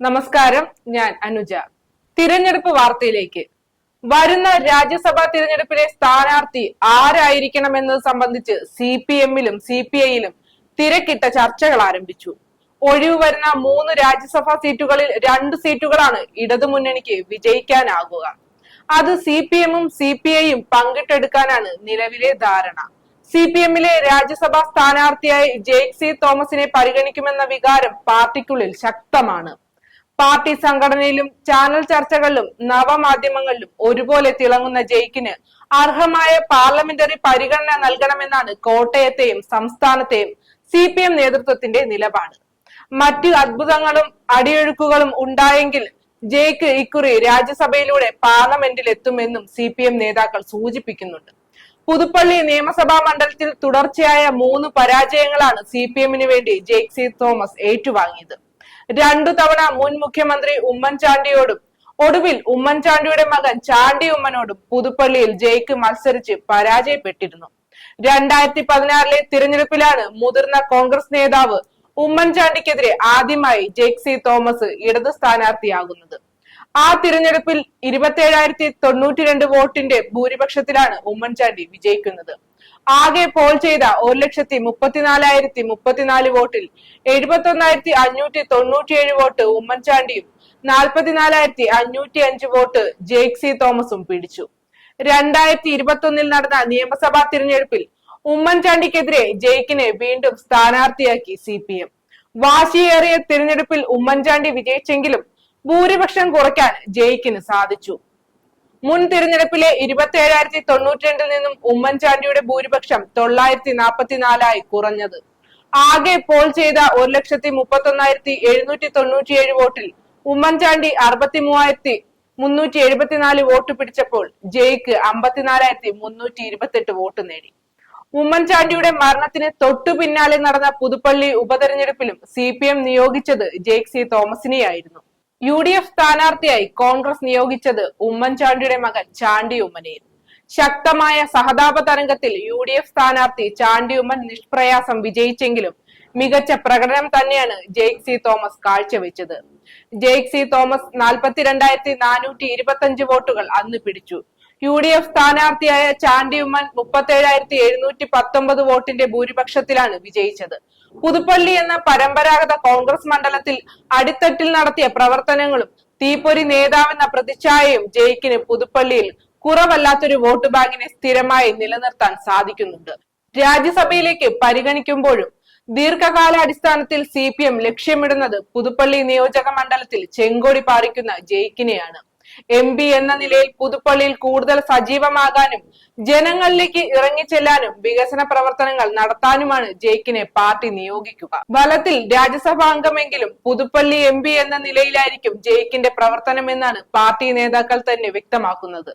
നമസ്കാരം ഞാൻ അനുജ. തിരഞ്ഞെടുപ്പ് വാർത്തയിലേക്ക്. വരുന്ന രാജ്യസഭാ തിരഞ്ഞെടുപ്പിലെ സ്ഥാനാർത്ഥി ആരായിരിക്കണമെന്നത് സംബന്ധിച്ച് സി പി എമ്മിലും സി പി ഐയിലും തിരക്കിട്ട ചർച്ചകൾ ആരംഭിച്ചു. ഒഴിവ് വരുന്ന മൂന്ന് രാജ്യസഭാ സീറ്റുകളിൽ രണ്ട് സീറ്റുകളാണ് ഇടതുമുന്നണിക്ക് വിജയിക്കാനാകുക. അത് സി പി എമ്മും സി പി ഐയും പങ്കിട്ടെടുക്കാനാണ് നിലവിലെ ധാരണ. സി പി എമ്മിലെ രാജ്യസഭാ സ്ഥാനാർത്ഥിയായി ജെയ്ക് സി തോമസിനെ പരിഗണിക്കുമെന്ന വികാരം പാർട്ടിക്കുള്ളിൽ ശക്തമാണ്. പാർട്ടി സംഘടനയിലും ചാനൽ ചർച്ചകളിലും നവമാധ്യമങ്ങളിലും ഒരുപോലെ തിളങ്ങുന്ന ജയിക്കിന് അർഹമായ പാർലമെന്ററി പരിഗണന നൽകണമെന്നാണ് കോട്ടയത്തെയും സംസ്ഥാനത്തെയും സി പി എം നേതൃത്വത്തിന്റെ നിലപാട്. മറ്റ് അത്ഭുതങ്ങളും അടിയൊഴുക്കുകളും ഉണ്ടായെങ്കിൽ ജയിക്ക് ഇക്കുറി രാജ്യസഭയിലൂടെ പാർലമെന്റിൽ എത്തുമെന്നും സി പി എം നേതാക്കൾ സൂചിപ്പിക്കുന്നുണ്ട്. പുതുപ്പള്ളി നിയമസഭാ മണ്ഡലത്തിൽ തുടർച്ചയായ മൂന്ന് പരാജയങ്ങളാണ് സി പി എമ്മിന് വേണ്ടി ജെയ്ക് സി തോമസ് ഏറ്റുവാങ്ങിയത്. രണ്ടു തവണ മുൻ മുഖ്യമന്ത്രി ഉമ്മൻചാണ്ടിയോടും ഒടുവിൽ ഉമ്മൻചാണ്ടിയുടെ മകൻ ചാണ്ടി ഉമ്മനോടും പുതുപ്പള്ളിയിൽ ജയിക്ക് മത്സരിച്ച് പരാജയപ്പെട്ടിരുന്നു. രണ്ടായിരത്തി പതിനാറിലെ തിരഞ്ഞെടുപ്പിലാണ് മുതിർന്ന കോൺഗ്രസ് നേതാവ് ഉമ്മൻചാണ്ടിക്കെതിരെ ആദ്യമായി ജെക്സി തോമസ് ഇടത് സ്ഥാനാർത്ഥിയാകുന്നത്. ആ തിരഞ്ഞെടുപ്പിൽ ഇരുപത്തിയേഴായിരത്തി തൊണ്ണൂറ്റി രണ്ട് വോട്ടിന്റെ ഭൂരിപക്ഷത്തിലാണ് ഉമ്മൻചാണ്ടി വിജയിക്കുന്നത്. ആകെ പോൾ ചെയ്ത ഒരു ലക്ഷത്തി മുപ്പത്തിനാലായിരത്തി മുപ്പത്തിനാല് വോട്ടിൽ എഴുപത്തി ഒന്നായിരത്തി അഞ്ഞൂറ്റി തൊണ്ണൂറ്റിയേഴ് വോട്ട് ഉമ്മൻചാണ്ടിയും നാൽപ്പത്തിനാലായിരത്തി അഞ്ഞൂറ്റി അഞ്ച് വോട്ട് ജെയ്ക് സി തോമസും പിടിച്ചു. രണ്ടായിരത്തി ഇരുപത്തി ഒന്നിൽ നടന്ന നിയമസഭാ തിരഞ്ഞെടുപ്പിൽ ഉമ്മൻചാണ്ടിക്കെതിരെ ജയിക്കിനെ വീണ്ടും സ്ഥാനാർത്ഥിയാക്കി സി പി എം. വാശിയേറിയ തിരഞ്ഞെടുപ്പിൽ ഉമ്മൻചാണ്ടി വിജയിച്ചെങ്കിലും ഭൂരിപക്ഷം കുറയ്ക്കാൻ ജയിക്കിന് സാധിച്ചു. മുൻ തിരഞ്ഞെടുപ്പിലെ ഇരുപത്തി ഏഴായിരത്തി തൊണ്ണൂറ്റി രണ്ടിൽ നിന്നും ഉമ്മൻചാണ്ടിയുടെ ഭൂരിപക്ഷം തൊള്ളായിരത്തി നാൽപ്പത്തിനാലായി കുറഞ്ഞത്. ആകെ പോൾ ചെയ്ത ഒരു ലക്ഷത്തി മുപ്പത്തി ഒന്നായിരത്തി എഴുന്നൂറ്റി തൊണ്ണൂറ്റിയേഴ് വോട്ടിൽ ഉമ്മൻചാണ്ടി അറുപത്തി മൂവായിരത്തി മുന്നൂറ്റി എഴുപത്തിനാല് വോട്ട് പിടിച്ചപ്പോൾ ജയ്ക്ക് അമ്പത്തിനാലായിരത്തി മുന്നൂറ്റി ഇരുപത്തെട്ട് വോട്ട് നേടി. ഉമ്മൻചാണ്ടിയുടെ മരണത്തിന് തൊട്ടു പിന്നാലെ നടന്ന പുതുപ്പള്ളി ഉപതെരഞ്ഞെടുപ്പിലും സി പി എം നിയോഗിച്ചത് ജെയ്ക് സി തോമസിനെയായിരുന്നു. യു ഡി എഫ് സ്ഥാനാർത്ഥിയായി കോൺഗ്രസ് നിയോഗിച്ചത് ഉമ്മൻചാണ്ടിയുടെ മകൻ ചാണ്ടി ഉമ്മനെയും. ശക്തമായ സഹതാപ തരംഗത്തിൽ യു ഡി എഫ് സ്ഥാനാർത്ഥി ചാണ്ടി ഉമ്മൻ നിഷ്പ്രയാസം വിജയിച്ചെങ്കിലും മികച്ച പ്രകടനം തന്നെയാണ് ജെയ്ക് സി തോമസ് കാഴ്ചവെച്ചത്. ജെയ്ക് സി തോമസ് നാൽപ്പത്തിരണ്ടായിരത്തി നാനൂറ്റി ഇരുപത്തി അഞ്ച് വോട്ടുകൾ അന്ന് പിടിച്ചു. യു ഡി എഫ് സ്ഥാനാർത്ഥിയായ ചാണ്ടി ഉമ്മൻ മുപ്പത്തേഴായിരത്തി എഴുന്നൂറ്റി പത്തൊമ്പത് വോട്ടിന്റെ ഭൂരിപക്ഷത്തിലാണ് വിജയിച്ചത്. പുതുപ്പള്ളി എന്ന പരമ്പരാഗത കോൺഗ്രസ് മണ്ഡലത്തിൽ അടിത്തട്ടിൽ നടത്തിയ പ്രവർത്തനങ്ങളും തീപ്പൊരി നേതാവെന്ന പ്രതിച്ഛായയും ജയിക്കിന് പുതുപ്പള്ളിയിൽ കുറവല്ലാത്തൊരു വോട്ട് ബാങ്കിനെ സ്ഥിരമായി നിലനിർത്താൻ സാധിക്കുന്നുണ്ട്. രാജ്യസഭയിലേക്ക് പരിഗണിക്കുമ്പോഴും ദീർഘകാലാടിസ്ഥാനത്തിൽ സി പി എം ലക്ഷ്യമിടുന്നത് പുതുപ്പള്ളി നിയോജക മണ്ഡലത്തിൽ ചെങ്കോടി പാറിക്കുന്ന ജയിക്കിനെയാണ്. എം പി എന്ന നിലയിൽ പുതുപ്പള്ളിയിൽ കൂടുതൽ സജീവമാകാനും ജനങ്ങളിലേക്ക് ഇറങ്ങിച്ചെല്ലാനും വികസന പ്രവർത്തനങ്ങൾ നടത്താനുമാണ് ജെയ്ക്കിനെ പാർട്ടി നിയോഗിക്കുക. ഫലത്തിൽ രാജ്യസഭാ അംഗമെങ്കിലും പുതുപ്പള്ളി എം എന്ന നിലയിലായിരിക്കും ജയ്ക്കിന്റെ പ്രവർത്തനമെന്നാണ് പാർട്ടി നേതാക്കൾ തന്നെ വ്യക്തമാക്കുന്നത്.